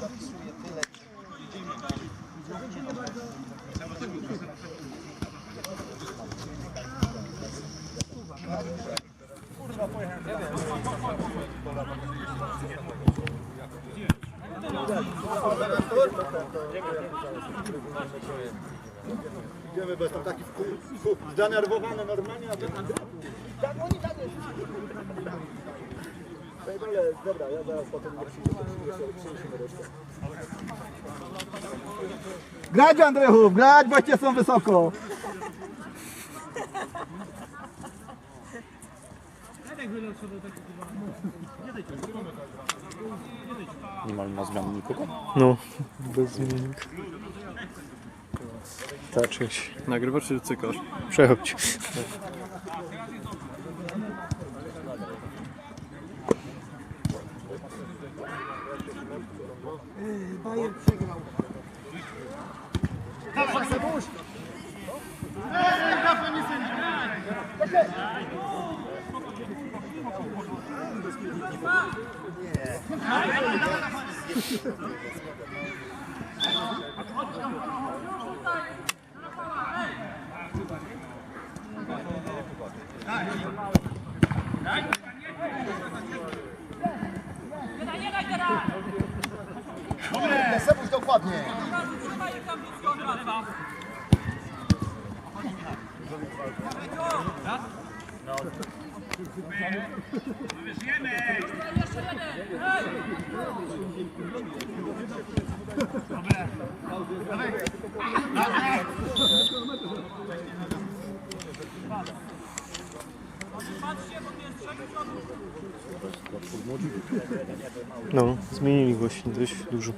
zapisuje tyle. Idziemy, bo jestem taki zdenerwowany normalnie, a wy... Tak, oni tak jest. Dobra, ja zaraz potem nie przyjdę. Grać Andrychów, grać, boście są wysoko. Nie ma na zmianę nikogo? No, bez zmiennika. Zacząć. Nagrywasz czy cykasz? Przechodź. No, zmienili właśnie dość dużo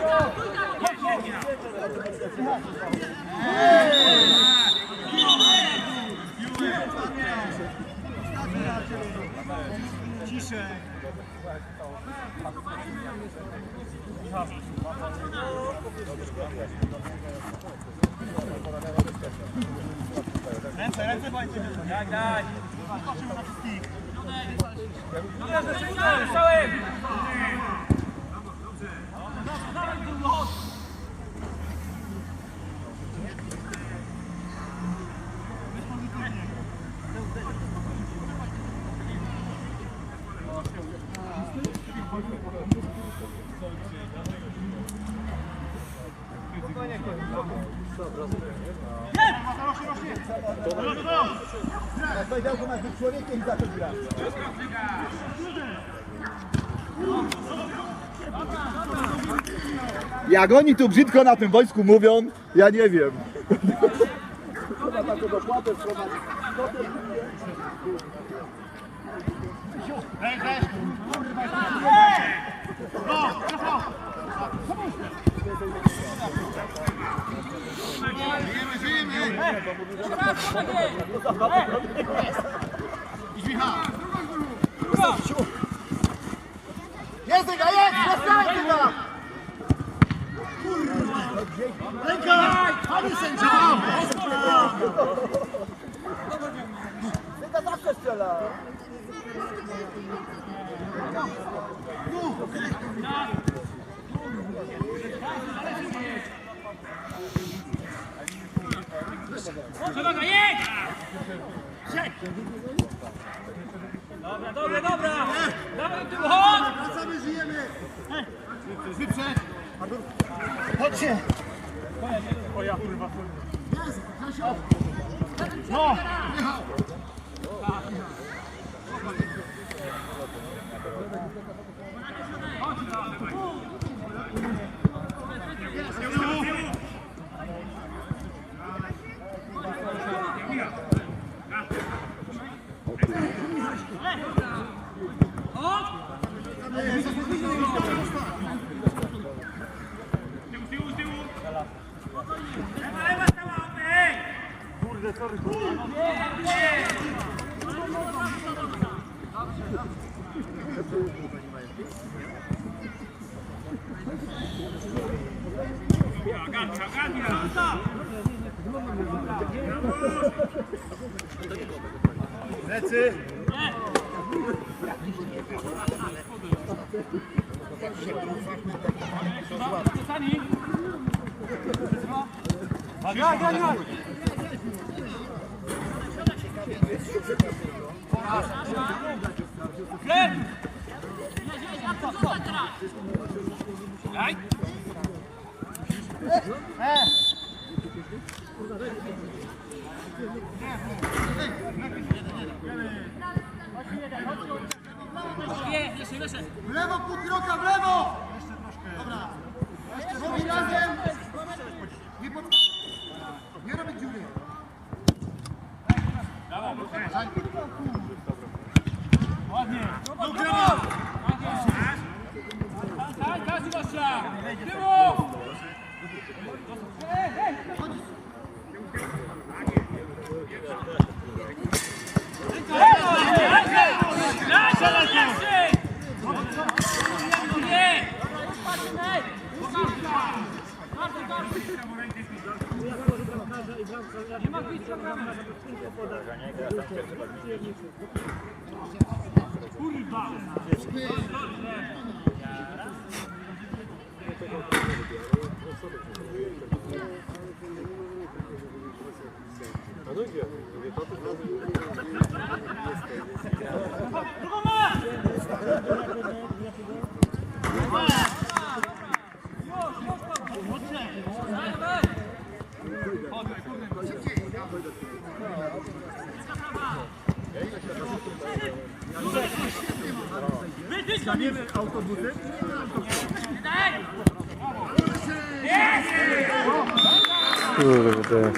synowych. Jak Jak oni tu brzydko na tym wojsku mówią, ja nie wiem. Jest, Dyga, jest! Zostań, Dyga! Ręka! Panie sędzio! Dyga zawsze strzela. That's it. Stała, okej! Lecy! W Dziękuję. Kurde.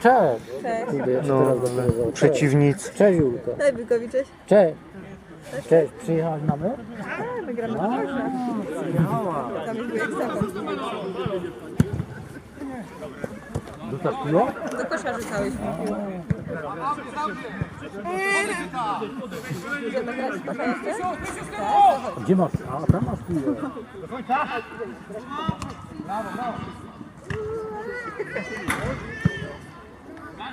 Cześć. No, przeciwnicy. Cześć Julka. Daj Bykowi, cześć. Cześć. Cześć. Przyjechałaś na mecz? A, my gramy na. Tam. Rzucasz piłę? Do kosza rzucałeś mi. Idziemy kosza? Tak, Gdzie masz? A tam masz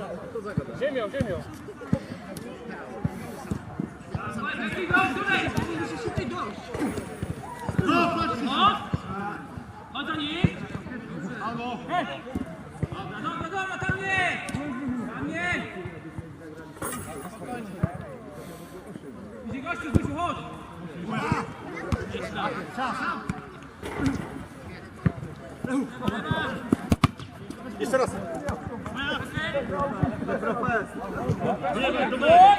czas! Chodź za nim! Dobra, dobra, dobra, tam nie! Tam nie! Idzie gościu, Zbysiu, chodź! Nie, nie, nie!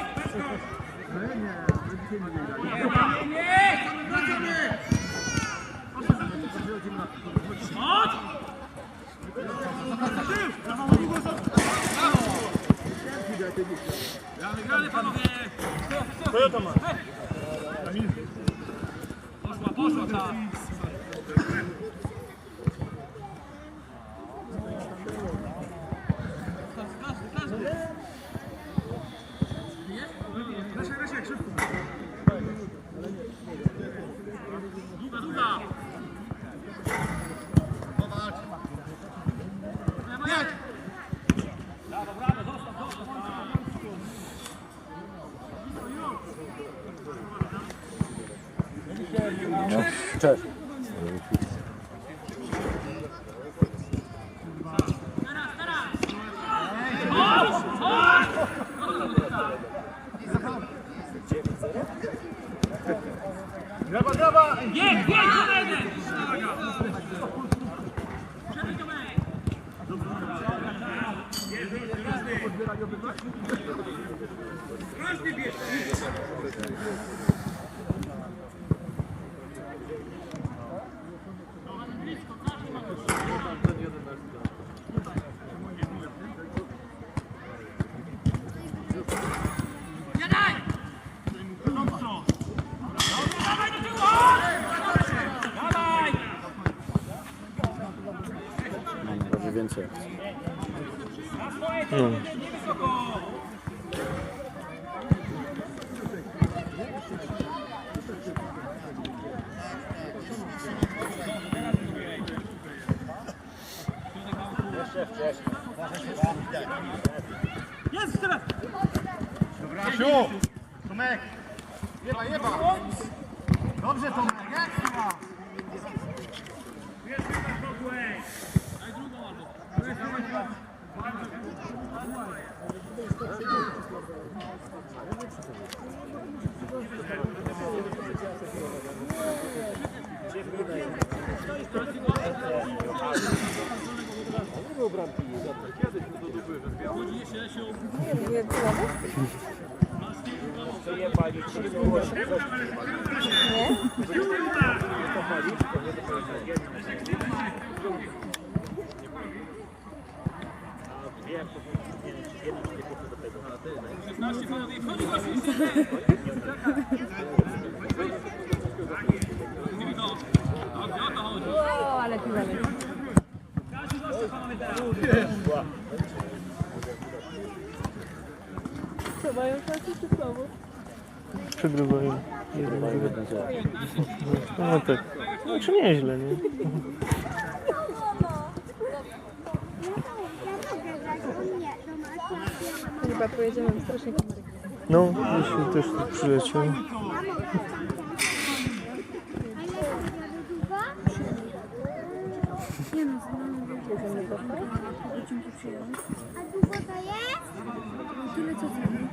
Chodź! Gramy, gramy panowie! Toyota ma! Długa, długa! Cześć. Brawa, brawa! Bieg, bieg, jeden! Mam Jest teraz! Siu! Tomek! Jeba, jeba! Dobrze Tomek, ekstra! Nie było? O, ale piła leci. Co mają szansę czy słabo? Przegrywają. Jeden, zero. No tak. Znaczy nieźle, nie? Chyba pojedziemy w strasznie. No, jeśli też tu przyleciał. Jedziemy po to. A długo to jest? Tyle co zrobię.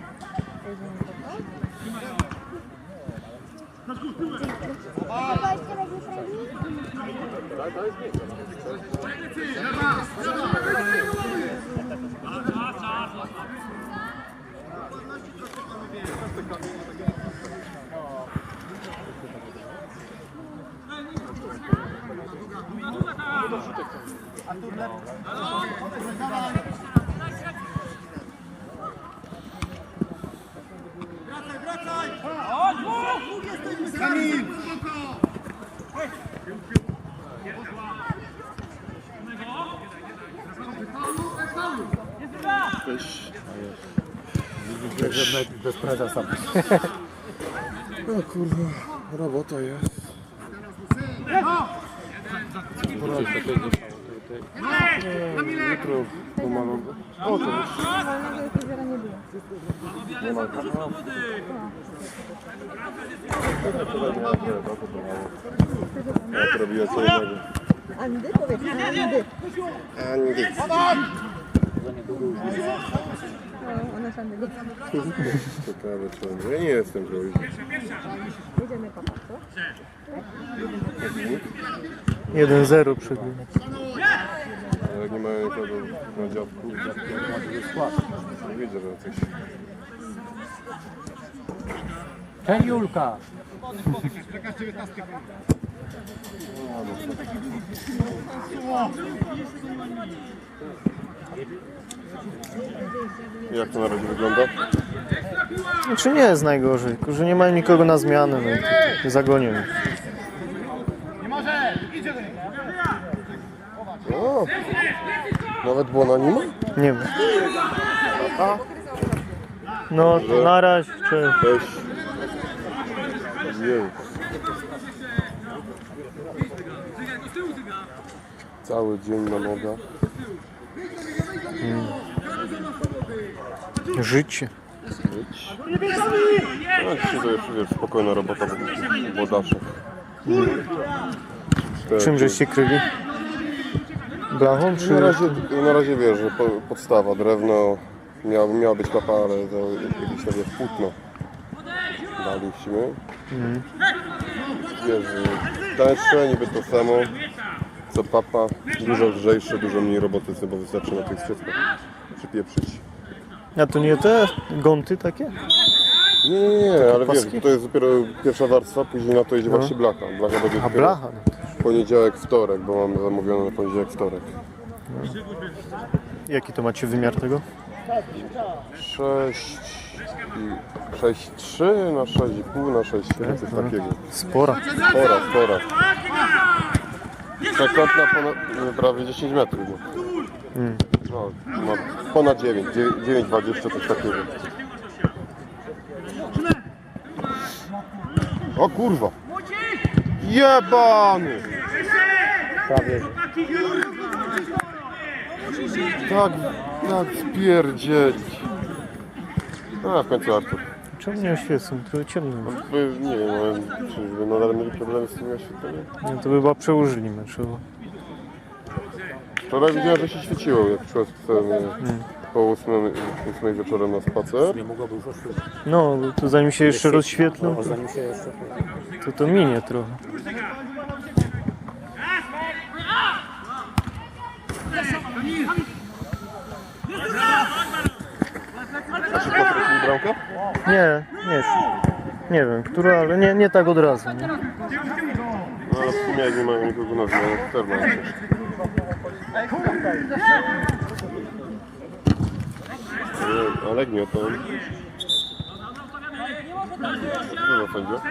Kamil! Także bez prezesa. O kurwa, robota jest. Jutro pomalu. O to już. Nie ma go. Jak robiła co innego. Andy? Powiedz Andy. Andy. O, ona Andy. Ciekawe będzie. Ja nie jestem zrobić. Jedziemy po co? 1-0 przegrywa. Ale nie mają nikogo na działku. Nie widzę, że coś. Cześć Julka. Jak to na razie wygląda? Znaczy nie jest najgorzej, tylko że nie mają nikogo na zmianę, no i zagonią ich. Nie może! Idzie do niego! O, nawet było na nim? Nie wiem. No, na razie, cześć. Cześć. Jej. Cały dzień na nogach. Życie. Być. No, dzisiaj to wiesz, spokojna robota w Wodaszach. Czym żeście kryli? Blachą Na czy... razie, na razie wiesz, że po, podstawa, drewno, miała, miała być kapa, ale to jakieś takie płótno daliśmy. Wiesz, że tańsze, niby to samo, co papa, dużo lżejsze, dużo mniej roboty, bo wystarczy na tych wszystkich przypieprzyć. A to nie te gonty takie? Nie, nie, nie, ale wiesz, to jest dopiero pierwsza warstwa, później na to idzie właśnie blacha. Blacha będzie A dopiero blacha. no to- poniedziałek, wtorek, bo mamy zamówione na poniedziałek, wtorek. Jaki to macie wymiar tego? 6 i 6,3 na 6,5 na 6, coś takiego. Spora. Spora, spora. Przekątna ponad, no, prawie 10 metrów. No. No, no, ponad 9, 9,20 coś takiego. O kurwa! Jebany! Prawie. Tak, tak spierdzielić. A, w końcu Artur. Czemu nie oświecą? To ciemno. Wy, nie wiem, no, czyżby nadal mieli problemy z tym oświetleniem? Nie, to by chyba przełożyli meczowo. Wczoraj widziałem, że się świeciło, jak szedłem po 8, 8 wieczorem na spacer. Nie mogłoby już oświecić. No, to zanim się jeszcze rozświetlą, No, to, zanim się jeszcze... to to minie trochę. Bramka? Nie, nie. Nie wiem, która, ale nie, nie tak od razu. Nie? No, w sumie jak nie mają nikogo na zmianę, to też mają przecież. Nie, Ale nie, to... Za sędzia?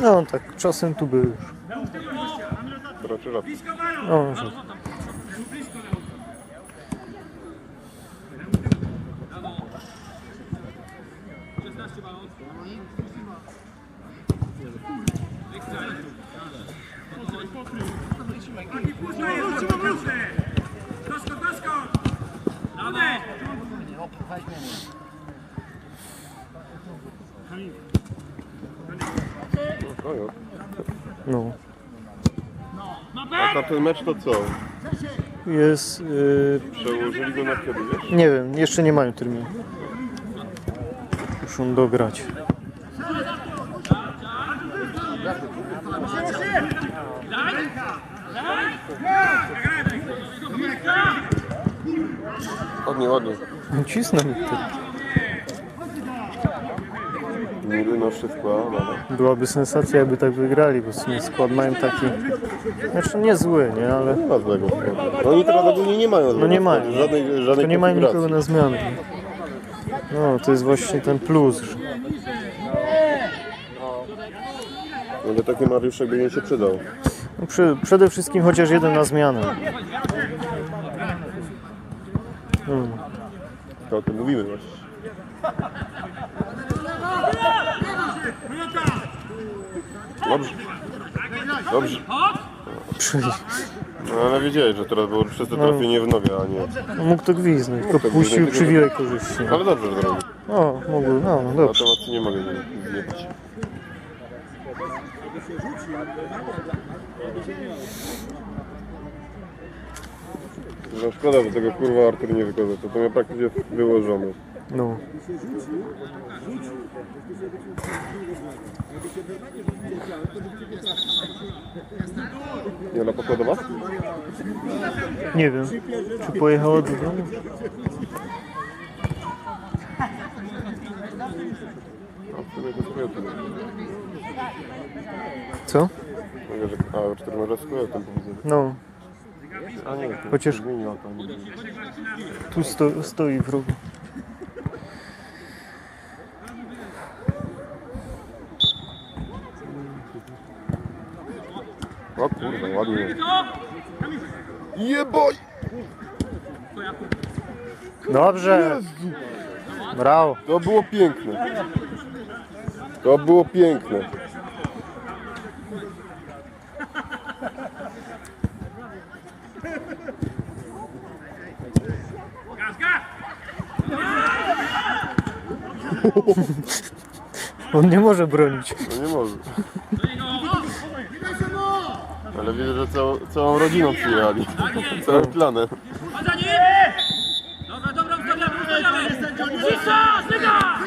No tak, czasem tu był już. Raczej rzadko. No, doskok! Dawaj! No, jo. no. A na ten mecz to co? Jest, yy, Przełożyli go na kiedy, wiesz? nie wiem, jeszcze nie mają terminu. Muszą dograć. Ładnie, ładnie. Cisnę mi to. Na wszystko, ale... Byłaby sensacja, jakby tak wygrali, bo w sumie skład mają taki... Znaczy nie zły, nie, ale Nie ma złego składu. No oni teraz ogólnie nie mają złego nie składu, mają. Żadnej, żadnej to nie mają nikogo na zmianę. No, to jest właśnie ten plus. że- No taki Mariuszek by nie się przydał. No, przy, przede wszystkim chociaż jeden na zmianę. Hmm. To o tym mówimy właśnie. Dobrze. Dobrze. No ale wiedziałeś, że teraz było przez to No. trafienie w nogę, a nie. No, mógł to gwizdnąć, tylko to puścił gwizdnąć, przy wiele korzyści. Ale dobrze że zrobił. O, mógł, no Na dobrze. temat nie mogę nie zjebać. No szkoda, bo tego kurwa Artur nie. To to miał praktycznie wyłożone. No. Jola pokładowa? Nie wiem, czy pojechała do domu? A w sumie to sobie o tym. Co? Mówię, że a 4 może powiedzmy. No, A nie, Chociaż- tu sto, stoi w rogu. O kurwa, ładnie. Jeboj! Dobrze. Brawo. To było piękne. To było piękne. On nie może bronić. No nie może. Ale widzę, że całą, całą rodziną przyjechali. Całym klanem. Chodź za nim! Dobra, dobra, ustawiamy, ustawiamy! Cisza! Zyga!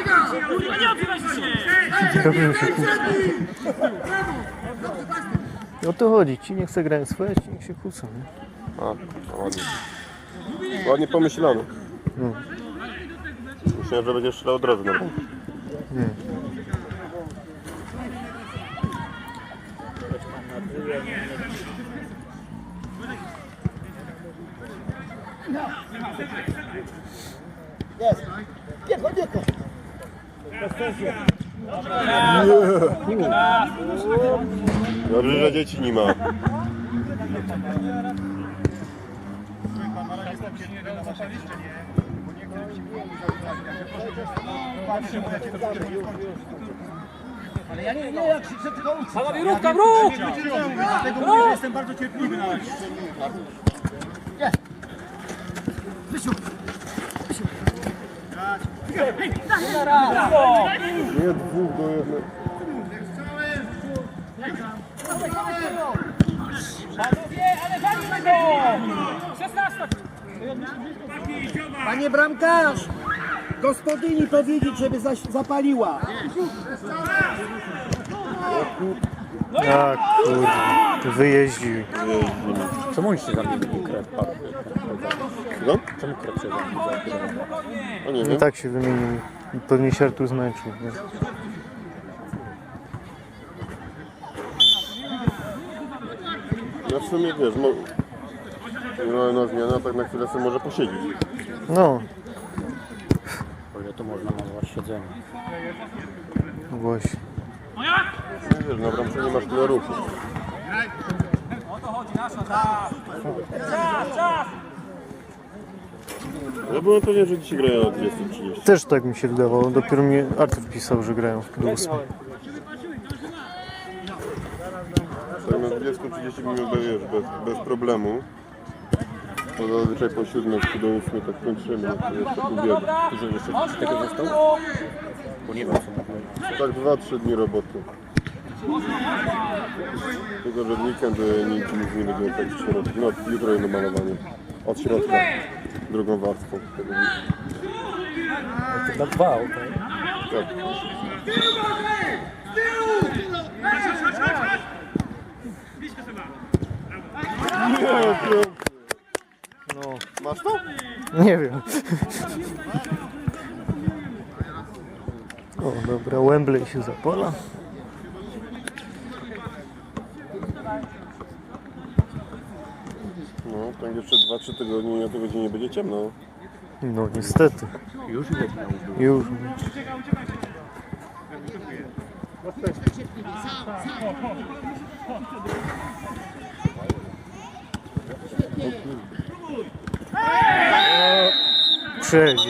Kurwa, nie się! Kłócą. O to chodzi. Ci nie chce grać swoje, ci niech się kłócą. Nie? A, no ładnie. Ładnie pomyślano. No. Myślałem, że będzie strzelał drewno. Nie, nie, nie. Dobrze, że dzieci nie ma. Panowie, rówka, ruch! Dlatego mówię, że jestem bardzo cierpliwy na razie. Nie dwóch do jednego. Panowie, ale walimy go! 16! Panie bramkarz! Gospodyni powiedzieć, żeby zaś- zapaliła. Tak, kurde. Wyjeździł. Czemu oni się zamienili krew? No? Czemu się zamienili? No nie wiem. tak się wymienił. Pewnie się Artur zmęczył. Nie? Ja w sumie wiesz, mo... no, na zmianę, a tak na chwilę sobie może posiedzieć. No, O ile to można nazwać siedzeniem. właśnie. No wiesz, na bramce nie masz tyle ruchu. O to chodzi, nasza, tak! Czas, czas! Ja byłem pewien, że dzisiaj grają o 20.30. Też tak mi się wydawało. Dopiero mi Artur pisał, że grają do ósmej. Tak na 20-30 minut wiesz, bez, bez problemu. To zazwyczaj po 7 czy do 8 tak kończymy. To jeszcze. Dużo jeszcze tego zostało? Bo nie wiem co. Tak 2-3 dni roboty. Tylko, że w weekend e, nic, nic nie będziemy tak w środku. No, jutro jedno malowanie. Od środka. Drugą warstwą. Tego To na dwa auta. tak. No, Masz to? nie wiem. O, dobra, Wembley się zapala. No, tak jeszcze 2-3 tygodnie i na tego dzień nie będzie ciemno. No, niestety. Już być? Już. Przejdź.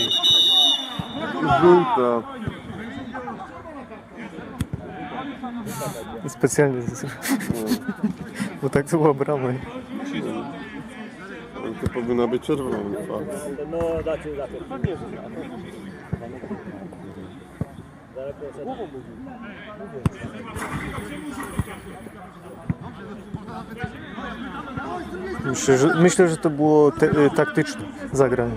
Żółta. Specjalnie. Bo tak to była brama. Powinna być czerwona. fakt. Myślę, że, myślę, że to było te, y, taktyczne zagranie.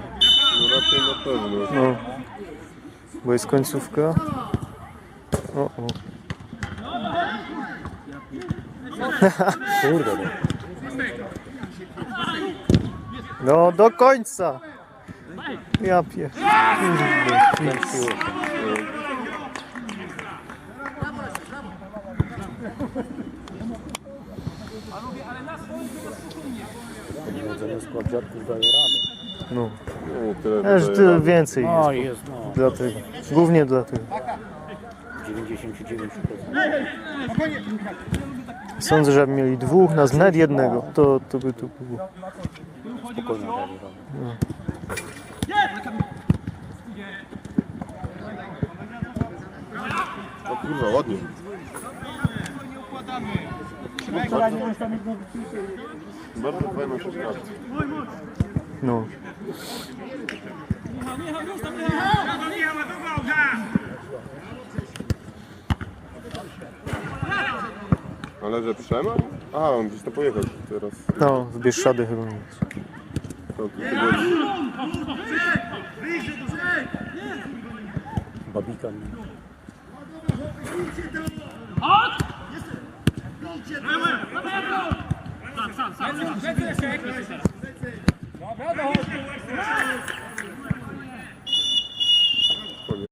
No raczej na pewno. No. Bo jest końcówka. O, o. Kurde, no. No do końca! Ja pier... Chodzenie skład dziadków daje. No. Tyle Aż więcej No jest. jest, no. Dlatego. Głównie dlatego. 99%. Sądzę, że mieli dwóch, nas nawet jednego, to, to by tu było spokojnie grali Romy. O kurwa, ładnie. Bardzo fajna szybka. No. Ale że przemarł? Aha, on gdzieś pojechał teraz. No, zbierz szady chyba. To tygodni. Babika. Sam, sam, sam. Dobra, dobra.